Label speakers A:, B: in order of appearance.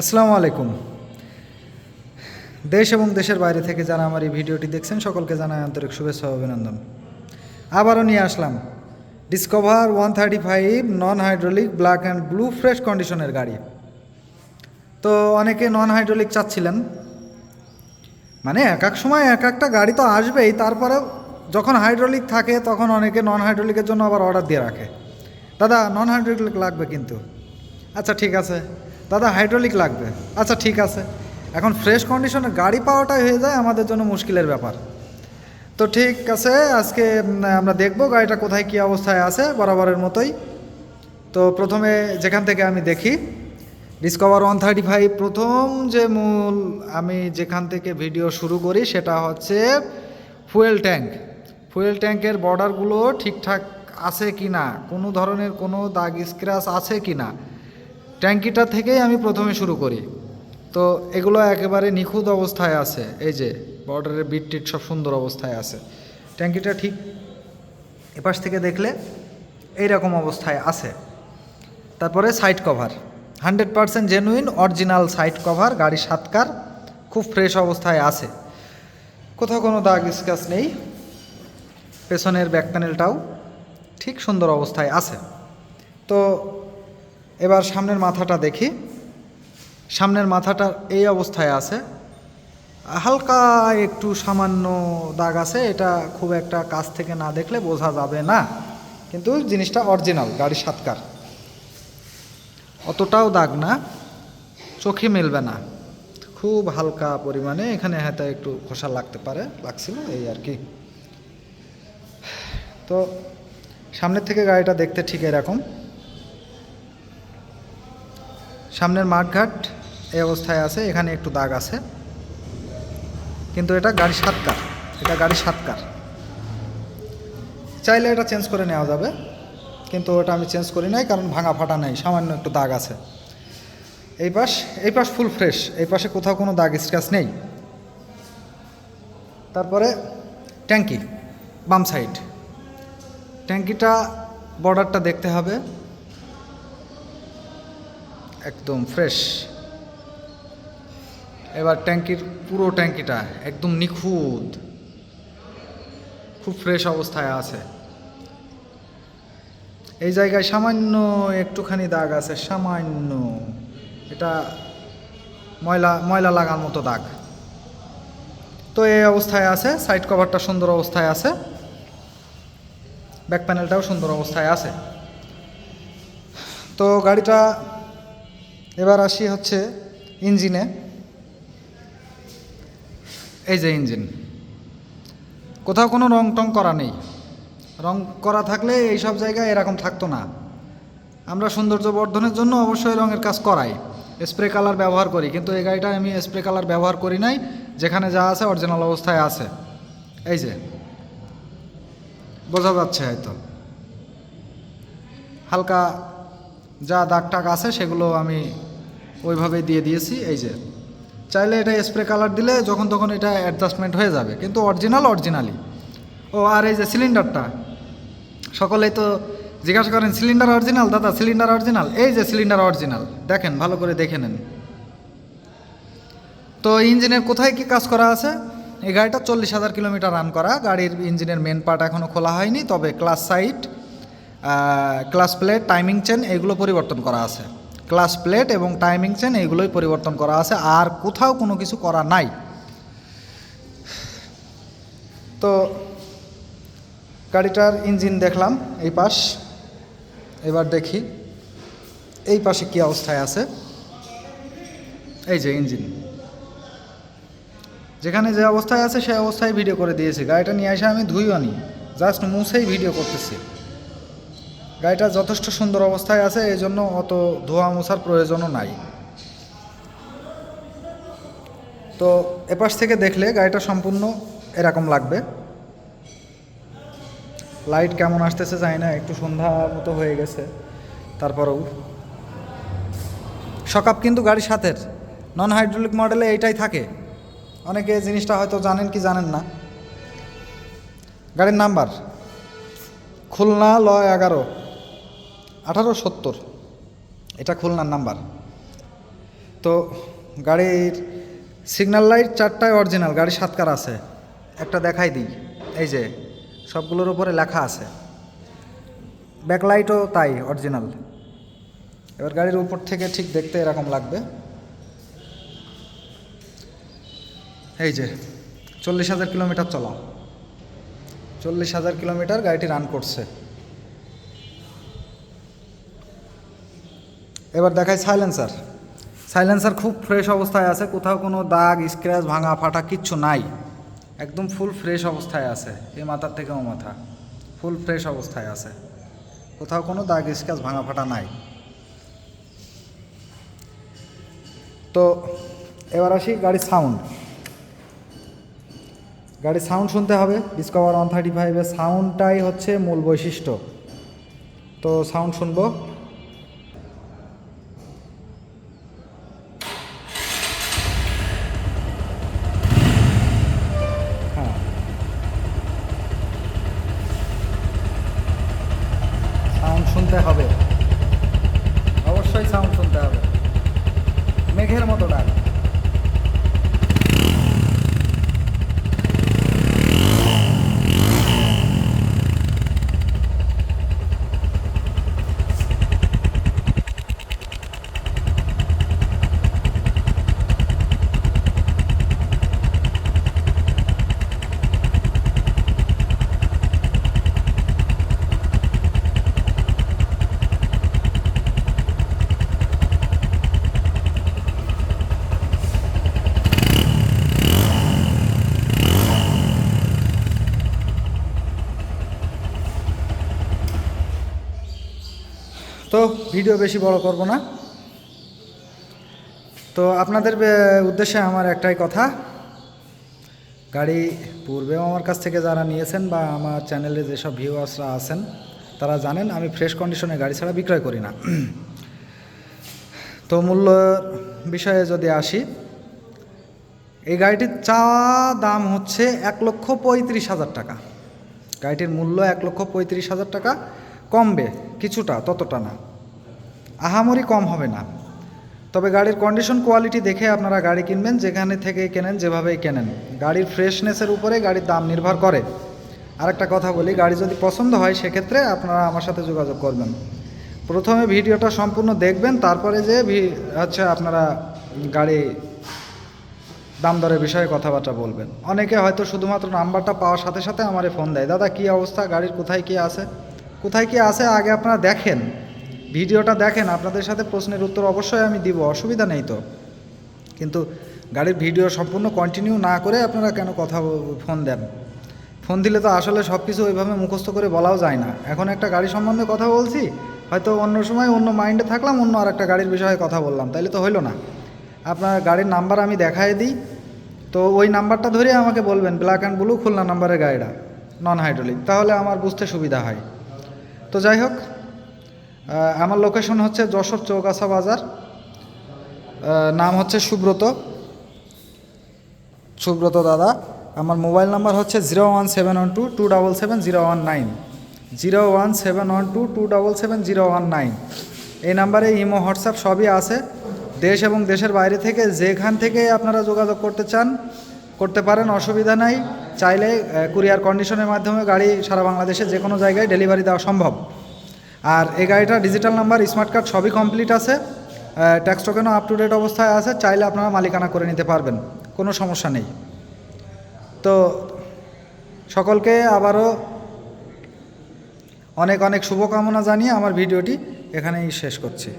A: আসসালামু আলাইকুম। দেশ এবং দেশের বাইরে থেকে যারা আমার এই ভিডিওটি দেখছেন, সকলকে জানাই আন্তরিক শুভেচ্ছা অভিনন্দন। আবারও নিয়ে আসলাম Discover one thirty five non hydraulic black and blue fresh কন্ডিশনের গাড়ি। তো অনেকে নন হাইড্রোলিক চাচ্ছিলেন। মানে এক এক সময় এক একটা গাড়ি তো আসবেই, তারপরেও যখন হাইড্রোলিক থাকে, তখন অনেকে নন হাইড্রোলিকের জন্য আবার অর্ডার দিয়ে রাখে। দাদা নন হাইড্রোলিক লাগবে কিন্তু। আচ্ছা ঠিক আছে। দাদা হাইড্রোলিক লাগবে। আচ্ছা ঠিক আছে। এখন ফ্রেশ কন্ডিশনের গাড়ি পাওয়াটাই হয়ে যায় আমাদের জন্য মুশকিলের ব্যাপার। তো ঠিক আছে, আজকে আমরা দেখব গাড়িটা কোথায় কী অবস্থায় আছে বরাবরের মতোই। তো প্রথমে যেখান থেকে আমি দেখি ডিসকভার ওয়ান থার্টি ফাইভ প্রথম যে মূল আমি যেখান থেকে ভিডিও শুরু করি সেটা হচ্ছে ফুয়েল ট্যাঙ্ক ফুয়েল ট্যাঙ্কের বর্ডারগুলো ঠিকঠাক আছে কি না কোনো ধরনের কোনো দাগ স্ক্র্যাচ আছে কি না ট্যাঙ্কিটা থেকেই আমি প্রথমে শুরু করি। তো এগুলো একেবারে নিখুঁত অবস্থায় আছে। এই যে বর্ডারের বিট টিট সব সুন্দর অবস্থায় আছে। ট্যাঙ্কিটা ঠিক এপাশ থেকে দেখলে এই রকম অবস্থায় আছে। তারপরে side cover. Hundred percent genuine, original side cover গাড়ি সাতকার খুব ফ্রেশ অবস্থায় আছে। কোথাও কোনো দাগ স্ক্যাচ নেই। পেছনের ব্যাক প্যানেলটাও ঠিক সুন্দর অবস্থায় আছে। তো এবার সামনের মাথাটা দেখি। সামনের মাথাটা এই অবস্থায় আছে। হালকা একটু সামান্য দাগ আছে, এটা খুব একটা কাছ থেকে না দেখলে বোঝা যাবে না। কিন্তু জিনিসটা অরিজিনাল গাড়ি সাতকার। অতটাও দাগ না, চোখে মিলবে না। খুব হালকা পরিমাণে, এখানে হয়তো একটু খোসা লাগতে পারে, লাগছিল এই আর কি। তো সামনের থেকে গাড়িটা দেখতে ঠিক এরকম। সামনের মাঠঘাট এই অবস্থায় আছে, এখানে একটু দাগ আছে। কিন্তু এটা গাড়ি সাতকার এটা গাড়ি সাতকার চাইলে এটা চেঞ্জ করে নেওয়া যাবে, কিন্তু ওটা আমি চেঞ্জ করি নাই, কারণ ভাঙা ফাটা নেই, সামান্য একটু দাগ আছে। এই পাশ এই পাশ ফুল ফ্রেশ, এই পাশে কোথাও কোনো দাগ স্ক্র্যাচ নেই। তারপরে ট্যাঙ্কি, বাম সাইড। ট্যাঙ্কিটা, বর্ডারটা দেখতে হবে। একদম ফ্রেশ এবার ট্যাঙ্কির পুরো ট্যাঙ্কিটা একদম নিখুঁত। খুব ফ্রেশ অবস্থায় আছে। এই জায়গায় সামান্য একটুখানি দাগ আছে, সামান্য। এটা ময়লা ময়লা লাগার মতো দাগ। তো এই অবস্থায় আছে সাইড কভারটা সুন্দর অবস্থায় আছে। ব্যাক প্যানেলটাও সুন্দর অবস্থায় আছে। তো গাড়িটা এবার আসি হচ্ছে ইঞ্জিনে। এই যে ইঞ্জিন। কোথাও কোনো রং টং করা নেই। রং করা থাকলে এই সব জায়গায় এরকম থাকতো না। আমরা সৌন্দর্য বর্ধনের জন্য অবশ্যই রঙের কাজ করাই। স্প্রে কালার ব্যবহার করি, কিন্তু এই গাড়িটা আমি স্প্রে কালার ব্যবহার করি নাই, যেখানে যা আছে অরিজিনাল অবস্থায় আছে। এই যে, বোঝা যাচ্ছে হয়তো। হালকা যা দাগ টাগ আছে সেগুলো আমি ওইভাবেই দিয়ে দিয়েছি, এই যে। চাইলে এটা স্প্রে কালার দিলে যখন তখন এটা অ্যাডজাস্টমেন্ট হয়ে যাবে, কিন্তু অরিজিনাল অরিজিনালি ও, আর এই যে সিলিন্ডারটা সকলেই তো জিজ্ঞাসা করেন সিলিন্ডার অরিজিনাল দাদা সিলিন্ডার অরিজিনাল এই যে সিলিন্ডার অরিজিনাল দেখেন, ভালো করে দেখে নেন। তো ইঞ্জিনের কোথায় কি কাজ করা আছে? এই গাড়িটা চল্লিশ হাজার কিলোমিটার রান করা, গাড়ির ইঞ্জিনের মেন পার্ট এখনও খোলা হয়নি, তবে clutch side clutch plate timing chain এগুলো পরিবর্তন করা আছে। ক্লাস প্লেট এবং টাইমিং চেন এগুলোই পরিবর্তন করা আছে, আর কোথাও কোনো কিছু করা নাই। তো গাড়িটার ইঞ্জিন দেখলাম এই পাশ, এবার দেখি এই পাশে কী অবস্থায় আছে। এই যে ইঞ্জিন। যেখানে যে অবস্থায় আছে সেই অবস্থায় ভিডিও করে দিয়েছি। গাড়িটা নিয়ে এসে আমি ধুইও নি, জাস্ট মুছেই ভিডিও করতেছি। গাড়িটা যথেষ্ট সুন্দর অবস্থায় আছে, এই জন্য অত ধোয়া মোছার প্রয়োজনও নাই। তো এপাশ থেকে দেখলে গাড়িটা সম্পূর্ণ এরকম লাগবে। লাইট কেমন আসতেছে জানি না, একটু সন্ধ্যা মতো হয়ে গেছে, তারপরেও। সকাপ কিন্তু গাড়ির সাথের নন হাইড্রোলিক মডেলে এইটাই থাকে। অনেকে জিনিসটা হয়তো জানেন কি জানেন না। গাড়ির নাম্বার, খুলনা ল এগারো। আঠারো সত্তর। এটা খুলনার নাম্বার। তো গাড়ির সিগন্যাল লাইট চারটায় অরিজিনাল গাড়ি সাতকার আছে। একটা দেখাই দিই। এই যে, সবগুলোর উপরে লেখা আছে। ব্যাকলাইটও তাই অরিজিনাল এবার গাড়ির উপর থেকে ঠিক দেখতে এরকম লাগবে। এই যে, চল্লিশ হাজার কিলোমিটার চলা। চল্লিশ হাজার কিলোমিটার গাড়িটি রান করছে। এবার দেখাই সাইলেন্সার সাইলেন্সার খুব ফ্রেশ অবস্থায় আছে, কোথাও কোনো দাগ স্ক্র্যাচ ভাঙা, ফাটা কিচ্ছু নাই। একদম ফুল ফ্রেশ অবস্থায় আছে, এ মাথার থেকে ও মাথা। ফুল ফ্রেশ অবস্থায় আছে। কোথাও কোনো দাগ স্ক্র্যাচ ভাঙা, ফাটা নাই। তো এবার আসি গাড়ির সাউন্ড গাড়ির সাউন্ড শুনতে হবে। ডিসকভার ওয়ান থার্টি ফাইভের সাউন্ডটাই হচ্ছে মূল বৈশিষ্ট্য। তো সাউন্ড শুনব হ্যাঁ সাউন্ড শুনতে হবে অবশ্যই সাউন্ড শুনতে হবে মেঘের মতো ডাক তো ভিডিও বেশি বড় করব না। তো আপনাদের উদ্দেশ্যে আমার একটাই কথা। গাড়ি পূর্বেও আমার কাছ থেকে যারা নিয়েছেন বা আমার চ্যানেলে যেসব ভিউয়ার্সরা আছেন, তারা জানেন আমি ফ্রেশ কন্ডিশনে গাড়ি ছাড়া বিক্রয় করি না। তো মূল্য বিষয়ে যদি আসি, এই গাড়িটির চাওয়া দাম হচ্ছে এক লক্ষ পঁয়ত্রিশ হাজার টাকা। গাড়িটির মূল্য এক লক্ষ পঁয়ত্রিশ হাজার টাকা। কমবে। কিছুটা, ততটা না। আহামরি কম হবে না। তবে গাড়ির কন্ডিশন কোয়ালিটি দেখে আপনারা গাড়ি কিনবেন, যেখানে থেকে কেনেন যেভাবেই কেনেন। গাড়ির ফ্রেশনেসের উপরে গাড়ির দাম নির্ভর করে। আরেকটা কথা বলি, গাড়ি যদি পছন্দ হয়, সেক্ষেত্রে আপনারা আমার সাথে যোগাযোগ করবেন। প্রথমে ভিডিওটা সম্পূর্ণ দেখবেন, তারপরে যে হচ্ছে আপনারা গাড়ি দাম দরের বিষয়ে কথাবার্তা বলবেন। অনেকে হয়তো শুধুমাত্র নাম্বারটা পাওয়ার সাথে সাথে আমারে ফোন দেয়, দাদা, কী অবস্থা? গাড়ির কোথায় কী আছে? কোথায় কী আছে আগে আপনারা দেখেন। ভিডিওটা দেখেন, আপনাদের সাথে প্রশ্নের উত্তর অবশ্যই আমি দিব, অসুবিধা নেই তো। কিন্তু গাড়ির ভিডিও সম্পূর্ণ কন্টিনিউ না করে আপনারা কেন কথা ফোন দেন? ফোন দিলে তো আসলে সব কিছু ওইভাবে মুখস্থ করে বলাও যায় না। এখন একটা গাড়ি সম্বন্ধে কথা বলছি, হয়তো অন্য সময় অন্য মাইন্ডে থাকলাম, অন্য আর একটা গাড়ির বিষয়ে কথা বললাম, তাইলে তো হইল না। আপনার গাড়ির নাম্বার আমি দেখাই দিই। তো ওই নাম্বারটা ধরে আমাকে বলবেন ব্ল্যাক অ্যান্ড ব্লু খুলনা নাম্বারের গাড়িটা নন হাইড্রোলিক তাহলে আমার বুঝতে সুবিধা হয়। তো যাই হোক আমার লোকেশন হচ্ছে যশোর চৌগাছা বাজার নাম হচ্ছে সুব্রত সুব্রত দাদা। আমার মোবাইল নাম্বার হচ্ছে zero one seven one two two double seven zero one nine, zero one seven one two two double seven zero one nine. এই নাম্বারে ইমো, হোয়াটসঅ্যাপ সবই আছে। দেশ এবং দেশের বাইরে থেকে যেখান থেকে আপনারা যোগাযোগ করতে চান, করতে পারেন, অসুবিধা নাই। চাইলে কুরিয়ার কন্ডিশনের মাধ্যমে গাড়ি সারা বাংলাদেশে যে কোনো জায়গায় ডেলিভারি দেওয়া সম্ভব। আর এই গাড়িটা ডিজিটাল নাম্বার স্মার্ট কার্ড সবই কমপ্লিট আছে। ট্যাক্স টোকেনও আপ টু ডেট অবস্থায় আছে, চাইলে আপনারা মালিকানা করে নিতে পারবেন, কোনো সমস্যা নেই। তো সকলকে আবারও অনেক অনেক শুভকামনা জানিয়ে আমার ভিডিওটি এখানেই শেষ করছি।